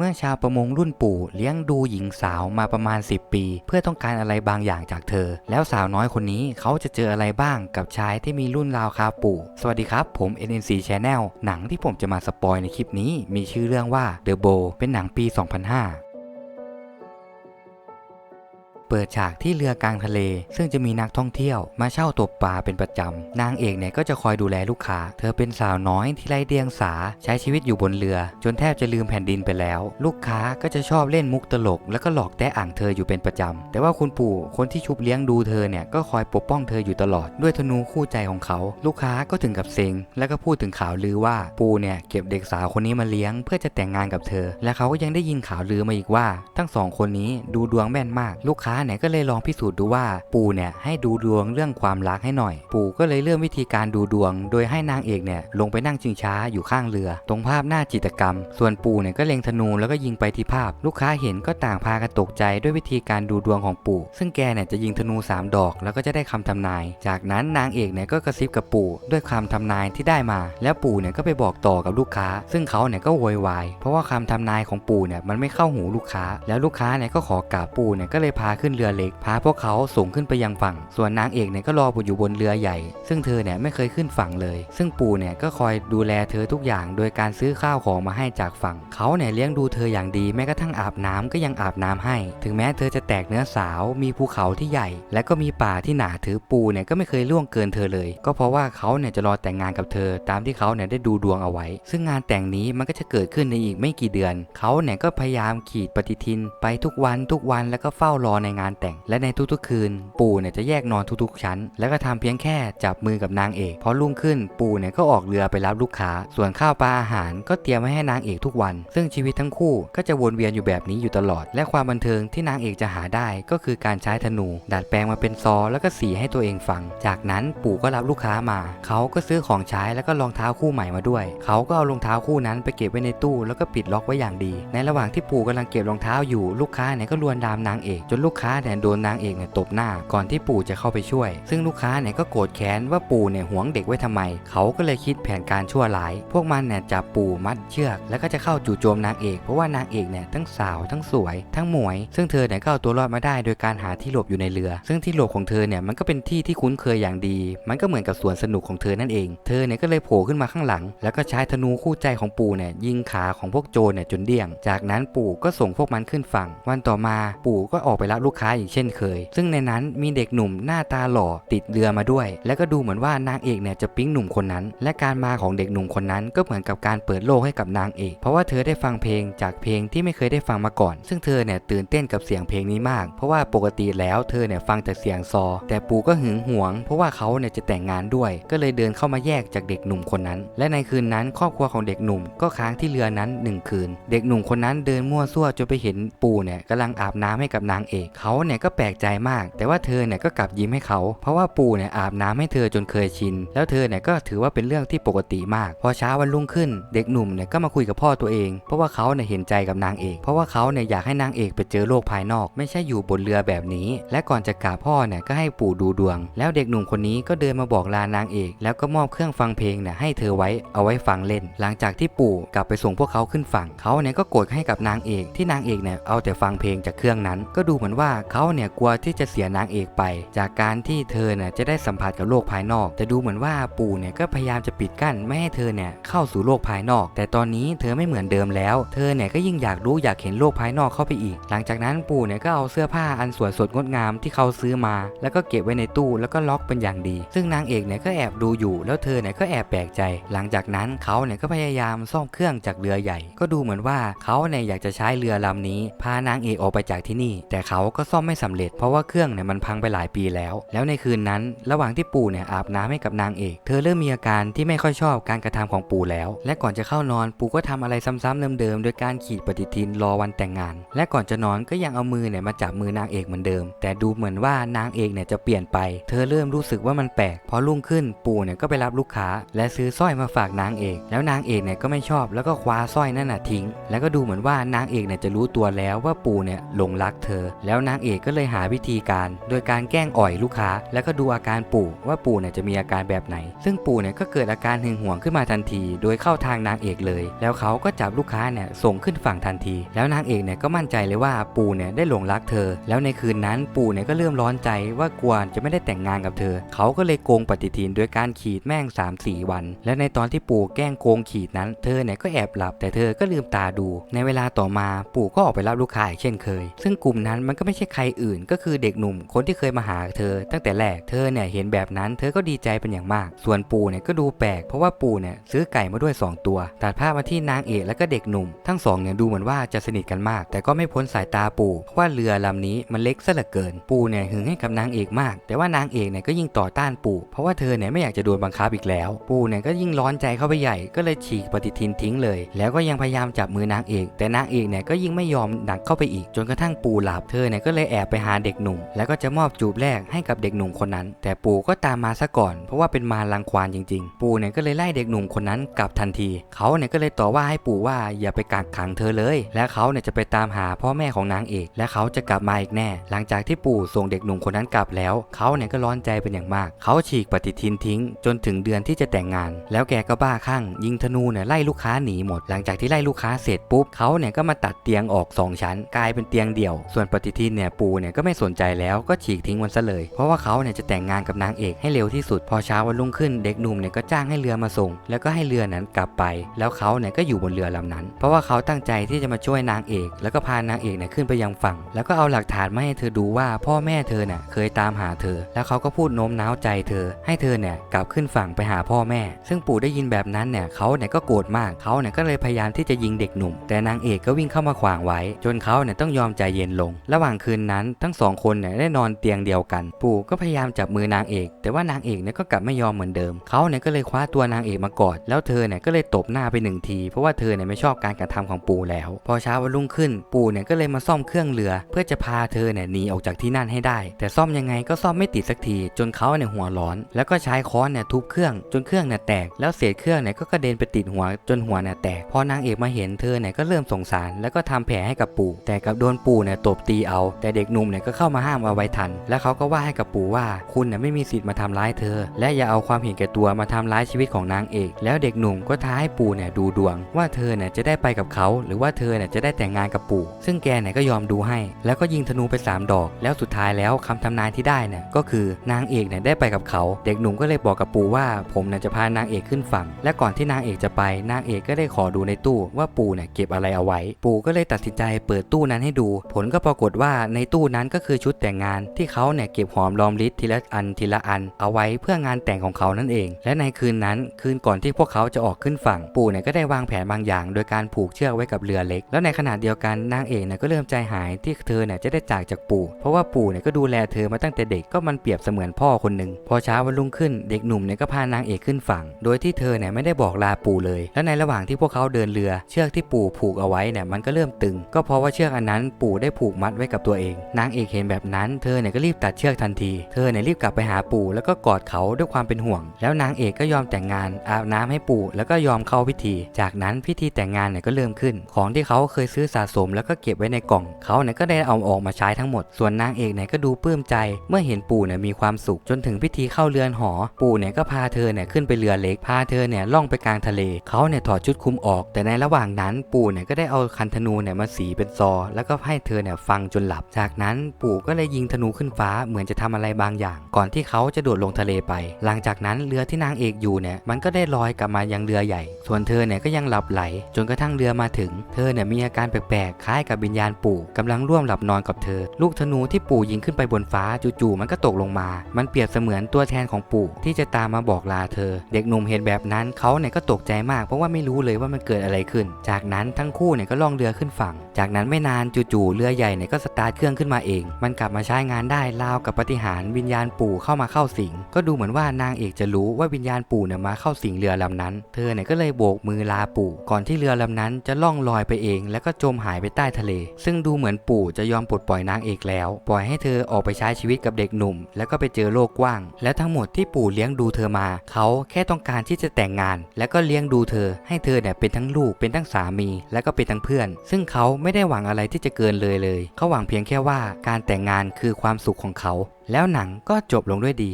เมื่อชาวประมงรุ่นปู่เลี้ยงดูหญิงสาวมาประมาณ 10 ปี เพื่อต้องการอะไรบางอย่างจากเธอ แล้วสาวน้อยคนนี้เขาจะเจออะไรบ้างกับชายที่มีรุ่นราวคาปู่ สวัสดีครับ ผม NNC Channel หนังที่ผมจะมาสปอยในคลิปนี้ มีชื่อเรื่องว่า The Bow เป็นหนังปี 2005 เปิดฉากที่เรือกลางทะเล ซึ่งจะมีนักท่องเที่ยวมาเช่าตกปลาเป็นประจำ นางเอกเนี่ยก็จะคอยดูแลลูกค้า เธอเป็นสาวน้อยที่ไร้เดียงสาใช้ชีวิตอยู่บนเรือ จนแทบจะลืมแผ่นดินไปแล้ว ลูกค้าก็จะชอบเล่นมุกตลก แล้วก็หลอกแตะอ่างเธออยู่เป็นประจำ แต่ว่าคุณปู่คนที่ชุบเลี้ยงดูเธอเนี่ยก็คอยปกป้องเธออยู่ตลอดด้วยธนูคู่ใจของเขา ลูกค้าก็ถึงกับเซ็งแล้วก็พูดถึงข่าวลือว่าปู่เนี่ยเก็บเด็กสาวคนนี้มาเลี้ยง เพื่อจะแต่งงานกับเธอ และเขาก็ยังได้ยินข่าวลือมาอีกว่า ทั้งสองคนนี้ดูดวงแม่นมากลูกค้าเนี่ยก็เลยลองพิสูจน์ดูว่าปู่เนี่ยให้ดูดวงเรื่องความรักให้หน่อย ปู่ก็เลยเริ่มวิธีการดูดวง โดยให้นางเอกเนี่ยลงไปนั่งชิงช้าอยู่ข้างเรือ ตรงภาพหน้าจิตกรรม ส่วนปู่เนี่ยก็เล็งธนูแล้วก็ยิงไปที่ภาพ ลูกค้าเห็นก็ต่างพากันตกใจด้วยวิธีการดูดวงของปู่ ซึ่งแกเนี่ยจะยิงธนูสามดอก แล้วก็จะได้คำทำนาย จากนั้นนางเอกเนี่ยก็กระซิบกับปู่ด้วยคำทำนายที่ได้มา แล้วปู่เนี่ยก็ไปบอกต่อกับลูกค้า ซึ่งเขาเนี่ยก็โวยวายเพราะว่าคำทำนายของปู่เนี่ยมันไม่เข้าหูลูกค้า แล้วลูกค้าเนี่ยก็ขอกราบปู่เนี่ยก็เลยพาขึ้นเรือเล็ก พาพวกเขาส่งขึ้นไปยังฝั่ง ส่วนนางเอกเนี่ยก็รออยู่บนเรือใหญ่ ซึ่งเธอเนี่ยไม่เคยขึ้นฝั่งเลย ซึ่งปู่เนี่ยก็คอยดูแลเธอทุกอย่าง โดยการซื้อข้าวของมาให้จากฝั่ง เขาเนี่ยเลี้ยงดูเธออย่างดี แม้กระทั่งอาบน้ำก็ยังอาบน้ำให้ ถึงแม้เธอจะแตกเนื้อสาว มีภูเขาที่ใหญ่ และก็มีป่าที่หนาถือปู่เนี่ยก็ไม่เคยล่วงเกินเธอเลย ก็เพราะว่าเขาเนี่ยจะรอแต่งงานกับเธอ ตามที่เขาเนี่ยได้ดูดวงเอาไว้ ซึ่งงานแต่งนี้มันก็จะเกิดขึ้นในอีกไม่กี่เดือน เขาเนี่ยก็พยายามขีดปฏิทิน ไปทุกวันทุกวันแล้วก็เฝ้ารอในงานแต่ง และในทุกๆคืน ปู่เนี่ยจะแยกนอนทุกๆชั้น แล้วก็ทำเพียงแค่จับมือกับนางเอกพอรุ่งขึ้นปู่เนี่ยก็ออกเรือไปรับลูกค้า ส่วนข้าวปลาอาหารก็เตรียมไว้ให้นางเอกทุกวัน ซึ่งชีวิตทั้งคู่ก็จะวนเวียนอยู่แบบนี้อยู่ตลอด และความบันเทิงที่นางเอกจะหาได้ก็คือการใช้ธนู ดัดแปลงมาเป็นซอแล้วก็สีให้ตัวเองฟัง จากนั้นปู่ก็รับลูกค้ามาเขาก็ซื้อของใช้แล้วก็รองเท้าคู่ใหม่มาด้วยเขาก็เอารองเท้าคู่นั้นไปเก็บไว้ในตู้ แล้วก็ปิดล็อกไว้อย่างดี ในระหว่างที่ปู่กำลังเก็บรองเท้าอยู่ลูกค้าเนี่ยก็ลวนลามนางเอก จนลูกค้าเนี่ยโดนนางเอกเนี่ยตบหน้าก่อนที่ปู่จะเข้าไปช่วย ซึ่งลูกค้าเนี่ยก็โกรธแค้นว่าปู่เนี่ยหวงเด็กไว้ทำไม เขาก็เลยคิดแผนการชั่วร้าย พวกมันเนี่ยจับปู่มัดเชือก แล้วก็จะเข้าจู่โจมนางเอกเพราะว่านางเอกเนี่ยทั้งสาวทั้งสวย ทั้งหมวย ซึ่งเธอเนี่ยก็เอาตัวรอดมาได้โดยการหาที่หลบอยู่ในเรือ ซึ่งที่หลบของเธอเนี่ยมันก็เป็นที่ที่คุ้นเคยอย่างดี มันก็เหมือนกับสวนสนุกของเธอนั่นเอง เธอเนี่ยก็เลยโผล่ขึ้นมาข้างหลัง แล้วก็ใช้ธนูคู่ใจของปู่เนี่ยยิงขาของพวกโจรเนี่ยจนเดี่ยง จากนั้นปู่ก็ส่งพวกมันขึ้นฝั่ง วันต่อมาปู่ก็ออกไปรับลูกค้าอีกเช่นเคย ซึ่งในนั้นมีเด็กหนุ่มหน้าตาหล่อติดเรือมาด้วย แล้วก็ดูเหมือนว่านางเอกเนี่ยจะปิ๊งหนุ่มคนนั้น และการมาของเด็กหนุ่มคนนั้นก็เหมือนกับการเปิดโลกให้กับนางเอก เพราะว่าเธอได้ฟังเพลงจากเพลงที่ไม่เคยได้ฟังมาก่อน ซึ่งเธอเนี่ยตื่นเต้นกับเสียงเพลงนี้มาก เพราะว่าปกติแล้วเธอเนี่ยฟังแต่เสียงซอ แต่ปู่ก็หึงหวง เพราะว่าเขาเนี่ยจะแต่งงานด้วย ก็เลยเดินเข้ามาแยกจากเด็กหนุ่มคนนั้น และในคืนนั้นครอบครัวของเด็กหนุ่มก็ค้างที่เรือนั้นหนึ่งคืน เด็กหนุ่มคนนั้นเดินมั่วซั่วจนไปเห็นปู่เนี่ยกำลังอาบน้ำให้กับนางเอกเขาเนี่ยก็แปลกใจมาก แต่ว่าเธอเนี่ยก็กลับยิ้มให้เขา เพราะว่าปู่เนี่ยอาบน้ำให้เธอจนเคยชิน แล้วเธอเนี่ยก็ถือว่าเป็นเรื่องที่ปกติมาก พอเช้าวันรุ่งขึ้น เด็กหนุ่มเนี่ยก็มาคุยกับพ่อตัวเอง เพราะว่าเขาเนี่ยเห็นใจกับนางเอก เพราะว่าเขาเนี่ยอยากให้นางเอกไปเจอโลกภายนอก ไม่ใช่อยู่บนเรือแบบนี้ และก่อนจะกราบพ่อเนี่ยก็ให้ปู่ดูดวง แล้วเด็กหนุ่มคนนี้ก็เดินมาบอกลานางเอก แล้วก็มอบเครื่องฟังเพลงเนี่ยให้เธอไว้เอาไว้ฟังเล่น หลังจากที่ปู่กลับไปส่งพวกเขาขึ้นฝั่งเขาเนี่ยก็โกรธให้กับนางเอกที่นางเอกเนี่ยเอาแต่ฟังเพลงจากเครื่องนั้น ก็ดูเหมือนว่าเขาเนี่ยกลัวที่จะเสียนางเอกไป จากการที่เธอเนี่ยจะได้สัมผัสกับโลกภายนอก แต่ดูเหมือนว่าปู่เนี่ยก็พยายามจะปิดกั้นไม่ให้เธอเนี่ยเข้าสู่โลกภายนอก แต่ตอนนี้เธอไม่เหมือนเดิมแล้ว เธอเนี่ยก็ยิ่งอยากรู้อยากเห็นโลกภายนอกเข้าไปอีก หลังจากนั้นปู่เนี่ยก็เอาเสื้อผ้าอันสวยสดงดงามที่เขาซื้อมา แล้วก็เก็บไว้ในตู้แล้วก็ล็อกเป็นอย่างดี ซึ่งนางเอกเนี่ยก็แอบดูอยู่ แล้วเธอเนี่ยก็แอบแปลกใจ หลังจากนั้นเขาเนี่ยก็พยายามซ่อมเครื่องจากเรือใหญ่ ก็ดูเหมือนว่าเขาเนี่ยอยากจะใช้เรือลำนี้ พานางเอกออกไปจากที่นี่ แต่เขาก็ซ่อมไม่สำเร็จเพราะว่าเครื่องเนี่ยมันพังไปหลายปีแล้ว แล้วในคืนนั้น ระหว่างที่ปู่เนี่ยอาบน้ำให้กับนางเอก เธอเริ่มมีอาการที่ไม่ค่อยชอบการกระทำของปู่แล้ว และก่อนจะเข้านอนปู่ก็ทำอะไรซ้ำๆเดิมๆโดยการขีดปฏิทินรอวันแต่งงาน และก่อนจะนอนก็ยังเอามือเนี่ยมาจับมือนางเอกเหมือนเดิม แต่ดูเหมือนว่านางเอกเนี่ยจะเปลี่ยนไป เธอเริ่มรู้สึกว่ามันแปลกพอรุ่งขึ้นปู่เนี่ยก็ไปรับลูกค้า และซื้อสร้อยมาฝากนางเอก แล้วนางเอกเนี่ยก็ไม่ชอบแล้วก็คว้าสร้อยนั่นน่ะทิ้ง แล้วก็ดูเหมือนว่านางเอกเนี่ยจะรู้ตัวแล้วว่าปู่เนี่ยหลงรักเธอ แล้วนางเอกก็เลยหาวิธีการ โดยการแกล้งอ่อยลูกค้า แล้วก็ดูอาการปู่ว่าปู่เนี่ยจะมีอาการแบบไหน ซึ่งปู่เนี่ยก็เกิดอาการหึงหวงขึ้นมาทันที โดยเข้าทางนางเอกเลย แล้วเขาก็จับลูกค้าเนี่ยส่งขึ้นฝั่งทันที แล้วนางเอกเนี่ยก็มั่นใจเลยว่าปู่เนี่ยได้หลงรักเธอ แล้วในคืนนั้นปู่เนี่ยก็เริ่มร้อนใจว่ากวนจะไม่ได้แต่งงานกับเธอ เขาก็เลยโกงปฏิทินโดยการขีดแม่ง 3-4 วัน และในตอนที่ปู่แกล้งโกงขีดนั้น เธอเนี่ยก็แอบหลับแต่เธอก็ลืมตาดู ในเวลาต่อมาปู่ก็ออกไปรับลูกค้าอีกเช่นเคย ซึ่งกลุ่มนั้นมันก็ไม่ใช่ใครอื่นก็คือเด็กหนุ่มคนที่เคยมาหาเธอ ตั้งแต่แรกเธอเนี่ยเห็นแบบนั้น เธอก็ดีใจเป็นอย่างมาก ส่วนปู่เนี่ยก็ดูแปลกเพราะว่าปู่เนี่ยซื้อไก่มาด้วย 2 ตัว ตัดภาพมาที่นางเอกและก็เด็กหนุ่ม ทั้งสองเนี่ยดูเหมือนว่าจะสนิทกันมาก แต่ก็ไม่พ้นสายตาปู่เพราะว่าเรือลำนี้มันเล็กซะเหลือเกิน ปู่เนี่ยหึงให้กับนางเอกมาก แต่ว่านางเอกเนี่ยก็ยิ่งต่อต้านปู่ เพราะว่าเธอเนี่ยไม่อยากจะโดนบังคับอีกแล้ว ปู่เนี่ยก็ยิ่งร้อนใจเข้าไปใหญ่ก็เลยฉีกปฏิทินทิ้งเลย แล้วก็ยังพยายามจับมือนางเอก แต่นางเอกเนี่ยก็ยิ่งไม่ยอมหนักเข้าไปอีก จนกระทั่งปู่หลับเธอเนี่ยก็เลยแอบไปหาเด็กหนุ่ม แล้วก็จะมอบจูบแรกให้กับเด็กหนุ่มคนนั้น แต่ปู่ก็ตามมาซะก่อน เพราะว่าเป็นมารังควานจริง ๆ ปู่เนี่ยก็เลยไล่เด็กหนุ่มคนนั้นกลับทันที เขาเนี่ยก็เลยต่อว่าให้ปู่ว่าอย่าไปกักขังเธอเลย และเขาเนี่ยจะไปตามหาพ่อแม่ของนางเอก และเขาจะกลับมาอีกแน่ หลังจากที่ปู่ส่งเด็กหนุ่มคนนั้นกลับแล้ว เขาเนี่ยก็ร้อนใจเป็นอย่างมาก เขาฉีกปฏิทินทิ้ง จนถึงเดือนที่จะแต่งงาน แล้วแกก็บ้าคลั่งยิงธนูเนี่ยไล่ลูกค้าหนีหมด หลังจากที่ไล่ลูกค้าเสร็จปุ๊บเขาเนี่ยก็มาตัดเตียงออกสองชั้น กลายเป็นเตียงเดี่ยว ส่วนปฏิทินเนี่ยปูเนี่ยก็ไม่สนใจแล้วก็ฉีกทิ้งมันซะเลย เพราะว่าเขาเนี่ยจะแต่งงานกับนางเอกให้เร็วที่สุด พอเช้าวันรุ่งขึ้นเด็กหนุ่มเนี่ยก็จ้างให้เรือมาส่ง แล้วก็ให้เรือนั้นกลับไป แล้วเขาเนี่ยก็อยู่บนเรือลำนั้น เพราะว่าเขาตั้งใจที่จะมาช่วยนางเอก แล้วก็พานางเอกเนี่ยขึ้นไปยังฝั่ง แล้วก็เอาหลักฐานมาให้เธอดูว่าพ่อแม่เธอเนี่ยเคยตามหาเธอ แล้วเขาก็พูดโน้มน้าวใจเธอ ให้เธอเนี่ยกลับขึ้นฝั่งไปหาพ่อแม่ ซึ่งปู่ได้ยินแบบนั้นเนี่ยเขาเนี่ยก็โกรธมากเขาเนี่ยก็เลยพยายามที่จะยิงเด็กหนุ่ม แต่นางเอกก็วิ่งเข้ามาขวางไว้ จนเขาเนี่ยต้องยอมใจเย็นลง ระหว่างคืนนั้น ทั้งสองคนเนี่ยได้นอนเตียงเดียวกัน ปู่ก็พยายามจับมือนางเอก แต่ว่านางเอกเนี่ยก็กลับไม่ยอมเหมือนเดิม เขาเนี่ยก็เลยคว้าตัวนางเอกมากอด แล้วเธอเนี่ยก็เลยตบหน้าไปหนึ่งที เพราะว่าเธอเนี่ยไม่ชอบการกระทำของปู่แล้ว พอเช้าวันรุ่งขึ้น ปู่เนี่ยก็เลยมาซ่อมเครื่องเรือ เพื่อจะพาเธอเนี่ยหนีออกจากที่นั่นให้ได้ แต่ซ่อมยังไงก็ซ่อมไม่ติดสักที จนเขาเนี่ยหัวร้อน แล้วก็ใช้ค้อนเนี่ยทุบเครื่อง จนเครื่องเนี่ยแตก แล้วเศษเครื่องเนี่ยก็กระเด็นไปติดหัวจนหัวเนี่ยแตก พอนางเอกมาเห็นเธอเนี่ยก็เริ่มสงสาร แล้วก็ทำแผลให้กับปู่ แต่กับโดนปู่เนี่ยตบตีเอาแต่เด็กหนุ่มเนี่ยก็เข้ามาห้ามเอาไว้ทัน แล้วเขาก็ว่าให้กับปู่ว่าคุณเนี่ยไม่มีสิทธิ์มาทำร้ายเธอ และอย่าเอาความเห็นแก่ตัวมาทำร้ายชีวิตของนางเอก แล้วเด็กหนุ่มก็ท้าให้ปู่เนี่ยดูดวง ว่าเธอเนี่ยจะได้ไปกับเขา หรือว่าเธอเนี่ยจะได้แต่งงานกับปู่ ซึ่งแกเนี่ยก็ยอมดูให้ แล้วก็ยิงธนูไปสามดอก แล้วสุดท้ายแล้วคำทำนายที่ได้เนี่ยก็คือนางเอกเนี่ยได้ไปกับเขา เด็กหนุ่มก็เลยบอกกับปู่ว่าผมเนี่ยจะพานางเอกขึ้นฝั่ง และก่อนที่นางเอกจะไป นางเอกก็ได้ขอดูในตู้ว่าปู่เนี่ยเก็บอะไรเอาไว้ ปู่ก็เลยตัดสินใจเปิดตู้นั้นให้ดู ผลก็ปรากฏว่าในตู้นั้นก็คือชุดแต่งงานที่เขาเนี่ยเก็บหอมรอมริบทีละอันทีละอัน เอาไว้เพื่องานแต่งของเขานั่นเอง และในคืนนั้นคืนก่อนที่พวกเขาจะออกขึ้นฝั่งปู่เนี่ยก็ได้วางแผนบางอย่าง โดยการผูกเชือกไว้กับเรือเล็ก แล้วในขณะเดียวกันนางเอกเนี่ยก็เริ่มใจหายที่เธอเนี่ยจะได้จากจากปู่ เพราะว่าปู่เนี่ยก็ดูแลเธอมาตั้งแต่เด็กก็มันเปรียบเสมือนพ่อคนหนึ่งพอเช้าวันรุ่งขึ้นเด็กหนุ่มเนี่ยก็พานางเอกขึ้นฝั่ง โดยที่เธอเนี่ยไม่ได้บอกลาปู่เลย และในระหว่างที่พวกเขาเดินเรือ เชือกที่ปู่ผูกเอาไว้เนี่ยมันก็เริ่มตึง ก็เพราะว่าเชือกอันนั้นปู่ได้ผูกมัดไว้กับตัวเอง นางเอกเห็นแบบนั้นเธอเนี่ยก็รีบตัดเชือกทันที เธอเนี่ยรีบกลับไปหาปู่แล้วก็กอดเขาด้วยความเป็นห่วง แล้วนางเอกก็ยอมแต่งงานอาบน้ำให้ปู่แล้วก็ยอมเข้าพิธี จากนั้นพิธีแต่งงานเนี่ยก็เริ่มขึ้น ของที่เขาเคยซื้อสะสม แล้วก็เก็บไว้ในกล่อง เขาเนี่ยก็ได้เอาออกมาใช้ทั้งหมด ส่วนนางเอกเนี่ยก็ดูปลื้มใจ เมื่อเห็นปู่เนี่ยมีความสุขจนถึงพิธีเข้าเรือนหอ ปู่เนี่ยก็พาเธอเนี่ยขึ้นไปเรือเล็ก พาเธอเนี่ยล่องไปกลางทะเล เขาเนี่ยถอดชุดคลุมออก แต่ในระหว่างนั้นปู่เนี่ยก็ได้เอาคันธนูเนี่ยมาสีเป็นซอ แล้วก็ให้เธอเนี่ยฟังจนหลับจากนั้นปู่ก็เลยยิงธนูขึ้นฟ้าเหมือนจะทำอะไรบางอย่าง ก่อนที่เขาจะโดดลงทะเลไป หลังจากนั้นเรือที่นางเอกอยู่เนี่ยมันก็ได้ลอยกลับมายังเรือใหญ่ ส่วนเธอเนี่ยก็ยังหลับไหล จนกระทั่งเรือมาถึง เธอเนี่ยมีอาการแปลกๆคล้ายกับวิญญาณปู่กำลังร่วมหลับนอนกับเธอ ลูกธนูที่ปู่ยิงขึ้นไปบนฟ้าจู่ๆมันก็ตกลงมา มันเปรียบเสมือนตัวแทนของปู่ที่จะตามมาบอกลาเธอ เด็กหนุ่มเห็นแบบนั้นเขาเนี่ยก็ตกใจมากเพราะว่าไม่รู้เลยว่ามันเกิดอะไรขึ้น จากนั้นทั้งคู่เนี่ยก็ล่องเรือขึ้นฝั่ง จากนั้นไม่นานจู่ๆเรือใหญ่เนี่ยก็สตาร์ทเครื่องขึ้นมาเอง มันกลับมาใช้งานได้ราวกับปฏิหารวิญญาณปู่เข้ามาเข้าสิง ก็ดูเหมือนว่านางเอกจะรู้ว่าวิญญาณปู่เนี่ยมาเข้าสิงเรือลำนั้น เธอเนี่ยก็เลยโบกมือลาปู่ ก่อนที่เรือลำนั้นจะล่องลอยไปเอง แล้วก็จมหายไปใต้ทะเล ซึ่งดูเหมือนปู่จะยอมปลดปล่อยนางเอกแล้ว ปล่อยให้เธอออกไปใช้ชีวิตกับเด็กหนุ่ม แล้วก็ไปเจอโลกกว้าง และทั้งหมดที่ปู่เลี้ยงดูเธอมา เขาแค่ต้องการที่จะแต่งงาน แล้วก็เลี้ยงดูเธอ ให้เธอเนี่ยเป็นทั้งลูกเป็นทั้งสามี และก็เป็นทั้งเพื่อน ซึ่งเขาไม่ได้หวังอะไรที่จะเกินเลยเลย เขาหวังเพียงพียงแค่ว่าการแต่งงานคือความสุขของเขา แล้วหนังก็จบลงด้วยดี